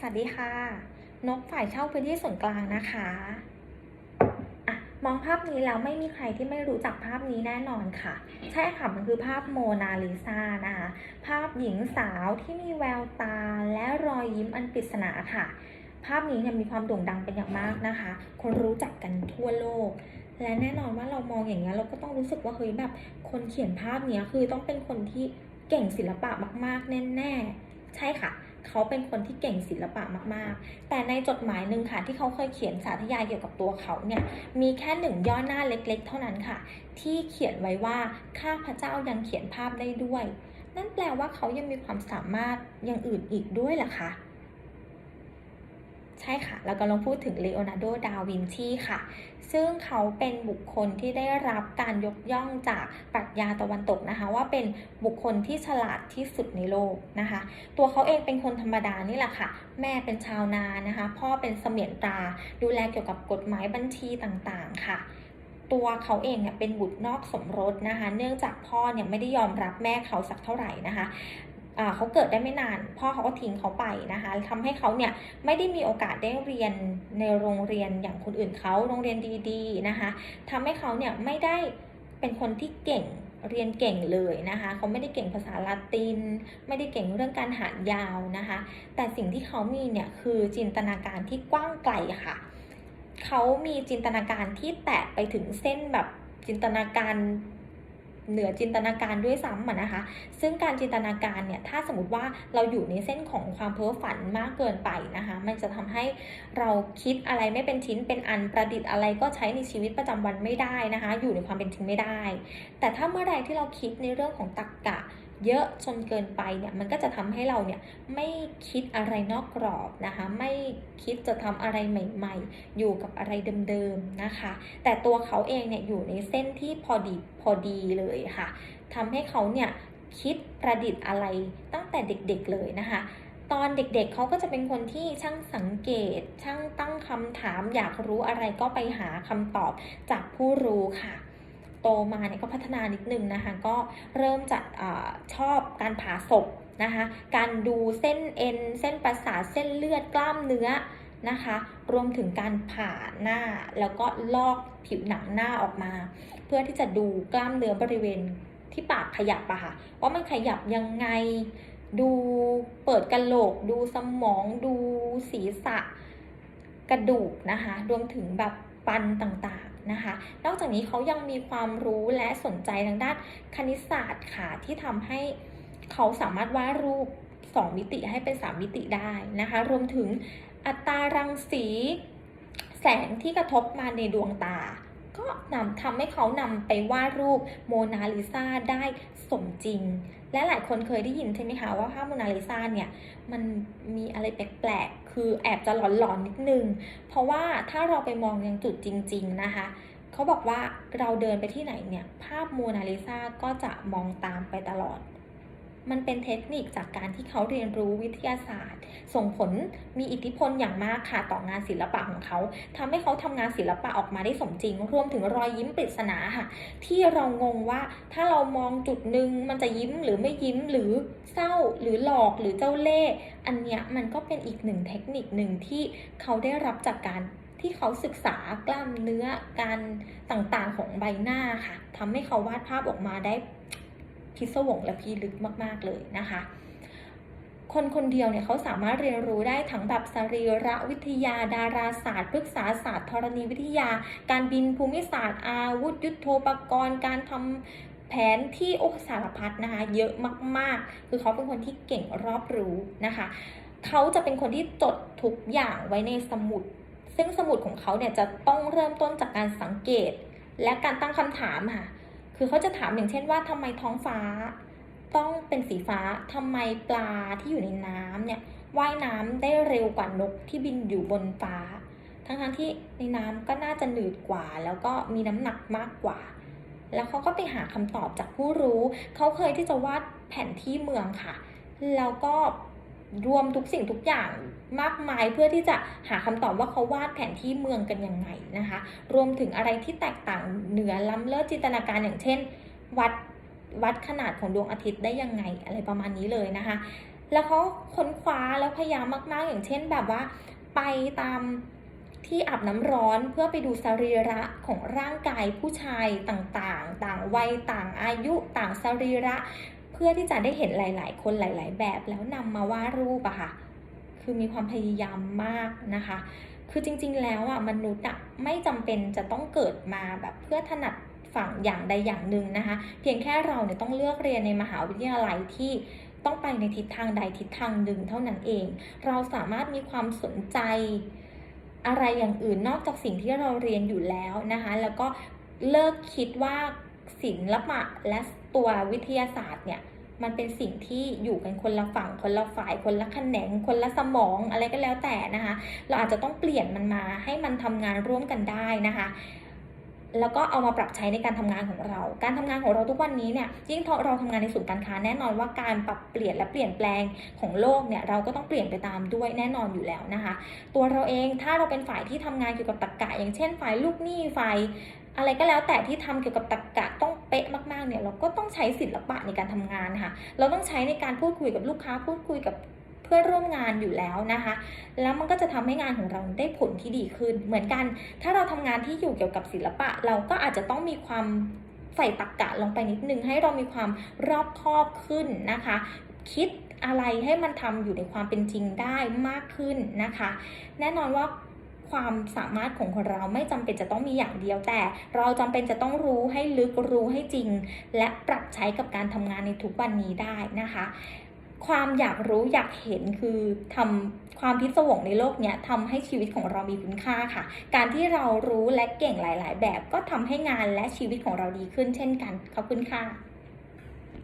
สวัสดีค่ะ นกฝ่ายเช่าพื้นที่ส่วนกลางนะคะอะมองภาพนี้แล้วไม่มีใครที่ไม่รู้จักภาพนี้แน่นอนค่ะ ใช่ค่ะ มันคือภาพโมนาลิซานะคะ ภาพหญิงสาวที่มีแววตาและรอยยิ้มอันปริศนาค่ะ ภาพนี้เนี่ยมีความโด่งดังเป็นอย่างมากนะคะ คนรู้จักกันทั่วโลกและแน่นอนว่าเรามองอย่างเงี้ยเราก็ต้องรู้สึกว่าเฮ้ยแบบคนเขียนภาพเนี้ยคือต้องเป็นคนที่เก่งศิลปะมาก ๆ แน่ ๆ ใช่ค่ะ เขาเป็นคนที่เก่งศิลปะมาก ๆ แต่ในจดหมายหนึ่งค่ะ ที่เขาเคยเขียนสาธยายเกี่ยวกับตัวเขาเนี่ยมีแค่หนึ่งย่อหน้าเล็ก ๆ เท่านั้นค่ะ ที่เขียนไว้ว่าข้าพระเจ้ายังเขียนภาพได้ด้วย นั่นแปลว่าเขายังมีความสามารถอย่างอื่นอีกด้วยเหรอคะ ช่ค่ะเรากำลังพูดถึงเลโอนาร์โด ดาวินชีค่ะ ซึ่งเขาเป็นบุคคลที่ได้รับการยกย่องจากปรัชญาตะวันตกนะคะ ว่าเป็นบุคคลที่ฉลาดที่สุดในโลกนะคะ ตัวเขาเองเป็นคนธรรมดานี่แหละค่ะ แม่เป็นชาวนานะคะ พ่อเป็นเสมียนตรา ดูแลเกี่ยวกับกฎหมายบัญชีต่างๆค่ะตัวเขาเองเนี่ยเป็นบุตรนอกสมรสนะคะ เนื่องจากพ่อเนี่ยไม่ได้ยอมรับแม่เขาสักเท่าไหร่นะคะ เขาเกิดได้ไม่นานพ่อเขาก็ทิ้งเขาไปนะคะทำให้เขาเนี่ยไม่ได้มีโอกาสได้เรียนในโรงเรียนอย่างคนอื่นเขาโรงเรียนดีๆนะคะทำให้เขาเนี่ยไม่ได้เป็นคนที่เก่งเรียนเก่งเลยนะคะเขาไม่ได้เก่งภาษาละติน ไม่ได้เก่งเรื่องการหารยาวนะคะ แต่สิ่งที่เขามีเนี่ยคือจินตนาการที่กว้างไกลค่ะ เขามีจินตนาการที่แตะไปถึงเส้นแบบจินตนาการ เหนือจินตนาการด้วยซ้ำอะนะคะ ซึ่งการจินตนาการเนี่ยถ้าสมมติว่าเราอยู่ในเส้นของความเพ้อฝันมากเกินไปนะคะ มันจะทำให้เราคิดอะไรไม่เป็นชิ้นเป็นอันประดิษฐ์อะไรก็ใช้ในชีวิตประจำวันไม่ได้นะคะ อยู่ในความเป็นจริงไม่ได้ แต่ถ้าเมื่อใดที่เราคิดในเรื่องของตรรกกะ เยอะจนเกินไปเนี่ยมันก็จะทำให้เราเนี่ยไม่คิดอะไรนอกกรอบนะคะ ไม่คิดจะทำอะไรใหม่ ๆ อยู่กับอะไรเดิมๆนะคะ แต่ตัวเขาเองเนี่ยอยู่ในเส้นที่พอดีพอดีเลยค่ะทำให้เขาเนี่ยคิดประดิษฐ์อะไรตั้งแต่เด็กๆเลยนะคะตอนเด็กๆเขาก็จะเป็นคนที่ช่างสังเกต ช่างตั้งคำถาม อยากรู้อะไรก็ไปหาคำตอบจากผู้รู้ค่ะ โตมาเนี่ยก็พัฒนานิดนึงนะคะก็เริ่มจะชอบการผ่าศพนะคะการดูเส้นเอ็นเส้นประสาทเส้นเลือดกล้ามเนื้อนะคะรวมถึงการผ่าหน้าแล้วก็ลอกผิวหนังหน้าออกมา เพื่อที่จะดูกล้ามเนื้อบริเวณที่ปากขยับอะค่ะว่ามันขยับยังไง ดูเปิดกระโหลก ดูสมองดูศีรษะกระดูกนะคะ รวมถึงแบบปันต่างๆ นะคะ นอกจากนี้เขายังมีความรู้และสนใจทางด้านคณิตศาสตร์ค่ะที่ทำให้เขาสามารถวาดรูป 2 มิติให้เป็น 3 มิติได้นะคะ รวมถึงอัตรารังสี แสงที่กระทบมาในดวงตา ก็นำทำให้เขานำไปวาดรูปโมนาลิซาได้สมจริง และหลายคนเคยได้ยินใช่ไหมคะว่าภาพโมนาลิซาเนี่ยมันมีอะไรแปลกๆ คือแอบจะหลอนๆนนิดนึง เพราะว่าถ้าเราไปมองยังจุดจริง ๆ นะคะเขาบอกว่าเราเดินไปที่ไหนเนี่ยภาพโมนาลิซาก็จะมองตามไปตลอด มันเป็นเทคนิคจากการที่เขาเรียนรู้วิทยาศาสตร์ ส่งผลมีอิทธิพลอย่างมากค่ะต่องานศิลปะของเขาทำให้เขาทำงานศิลปะออกมาได้สมจริง รวมถึงรอยยิ้มปริศนาค่ะ ที่เรางงว่าถ้าเรามองจุดหนึ่งมันจะยิ้มหรือไม่ยิ้มหรือเศร้าหรือหลอกหรือเจ้าเล่ห์อันเนี้ยมันก็เป็นอีกหนึ่งเทคนิคหนึ่งที่เขาได้รับจากการที่เขาศึกษากล้ามเนื้อการต่างๆของใบหน้าค่ะทำให้เขาวาดภาพออกมาได้ พิศวงและพิลึกมาก ๆ เลยนะคะ คนคนเดียวเนี่ยเขาสามารถเรียนรู้ได้ทั้งแบบสรีระวิทยา ดาราศาสตร์พฤกษาศาสตร์ธรณีวิทยา การบินภูมิศาสตร์ อาวุธ ยุทโธปกรณ์ การทำแผนที่โอสารพัดนะคะ เยอะมาก ๆ คือเขาเป็นคนที่เก่งรอบรู้นะคะเขาจะเป็นคนที่จดทุกอย่างไว้ในสมุด ซึ่งสมุดของเขาเนี่ยจะต้องเริ่มต้นจากการสังเกต และการตั้งคำถามค่ะ คือเขาจะถามอย่างเช่นว่าทำไมท้องฟ้า ต้องเป็นสีฟ้าทำไมปลาที่อยู่ในน้ำเนี่ยว่ายน้ำได้เร็วกว่านกที่บินอยู่บนฟ้า ทั้งๆที่ในน้ำก็น่าจะหนืดกว่า แล้วก็มีน้ำหนักมากกว่า แล้วเขาก็ไปหาคำตอบจากผู้รู้ เขาเคยที่จะวาดแผนที่เมืองค่ะ แล้วก็ รวมทุกสิ่งทุกอย่างมากมายเพื่อที่จะหาคำตอบว่าเขาวาดแผนที่เมืองกันยังไงนะคะ รวมถึงอะไรที่แตกต่างเหนือล้ำเลิศจินตนาการอย่างเช่น วัดวัดขนาดของดวงอาทิตย์ได้ยังไงอะไรประมาณนี้เลยนะคะ แล้วเขาค้นคว้าแล้วพยายามมาก ๆ อย่างเช่น แบบว่าไปตามที่อาบน้ำร้อนเพื่อไปดูสรีระของร่างกายผู้ชายต่างๆ ต่างวัยต่างอายุต่างสรีระ เพื่อที่จะได้เห็นหลาย ๆ คนหลาย ๆ แบบแล้วนำมาวาดรูปอะค่ะ คือมีความพยายามมากนะคะ คือจริง ๆ แล้วอะมนุษย์อะไม่จำเป็นจะต้องเกิดมาแบบเพื่อถนัดฝั่งอย่างใดอย่างหนึ่งนะคะ เพียงแค่เราเนี่ยต้องเลือกเรียนในมหาวิทยาลัยที่ต้องไปในทิศทางใดทิศทางหนึ่งเท่านั้นเอง เราสามารถมีความสนใจอะไรอย่างอื่นนอกจากสิ่งที่เราเรียนอยู่แล้วนะคะ แล้วก็เลิกคิดว่า ศิละปะและตัววิทยาศาสตร์เนี่ยมันเป็นสิ่งที่อยู่กันคนละฝั่งคนละฝ่ายคนละแขนงคนละสมองอะไรก็แล้วแต่นะคะ เราอาจจะต้องเปลี่ยนมันมาให้มันทำงานร่วมกันได้นะคะแล้วก็เอามาปรับใช้ในการทำงานของเรา การทำงานของเราทุกวันนี้เนี่ย ยิ่งเราทำงานในศูนย์การค้าแน่นอนว่าการปรับเปลี่ยนและเปลี่ยนแปลงของโลกเนี่ยเราก็ต้องเปลี่ยนไปตามด้วยแน่นอนอยู่แล้วนะคะ ตัวเราเองถ้าเราเป็นฝ่ายที่ทำงานเกี่ยวกับตรรกะอย่างเช่นฝ่ายลูกหนี้ฝ่าย อะไรก็แล้วแต่ที่ทำเกี่ยวกับตรรกะต้องเป๊ะมากๆเนี่ยเราก็ต้องใช้ศิลปะในการทำงานค่ะ เราต้องใช้ในการพูดคุยกับลูกค้าพูดคุยกับเพื่อนร่วมงานอยู่แล้วนะคะ แล้วมันก็จะทำให้งานของเราได้ผลที่ดีขึ้น เหมือนกัน ถ้าเราทำงานที่อยู่เกี่ยวกับศิลปะ เราก็อาจจะต้องมีความใส่ตรรกะลงไปนิดนึง ให้เรามีความรอบคอบขึ้นนะคะ คิดอะไรให้มันทำอยู่ในความเป็นจริงได้มากขึ้นนะคะ แน่นอนว่า ความสามารถของคนเราไม่จำเป็นจะต้องมีอย่างเดียวแต่ เราจำเป็นจะต้องรู้ให้ลึกรู้ให้จริง และปรับใช้กับการทำงานในทุกวันนี้ได้นะคะ ความอยากรู้อยากเห็นคือทำความพิศวงในโลกเนี้ยทำให้ชีวิตของเรามีคุณค่าค่ะ การที่เรารู้และเก่งหลาย ๆ แบบก็ทำให้งานและชีวิตของเราดีขึ้นเช่นกันขอบคุณค่ะ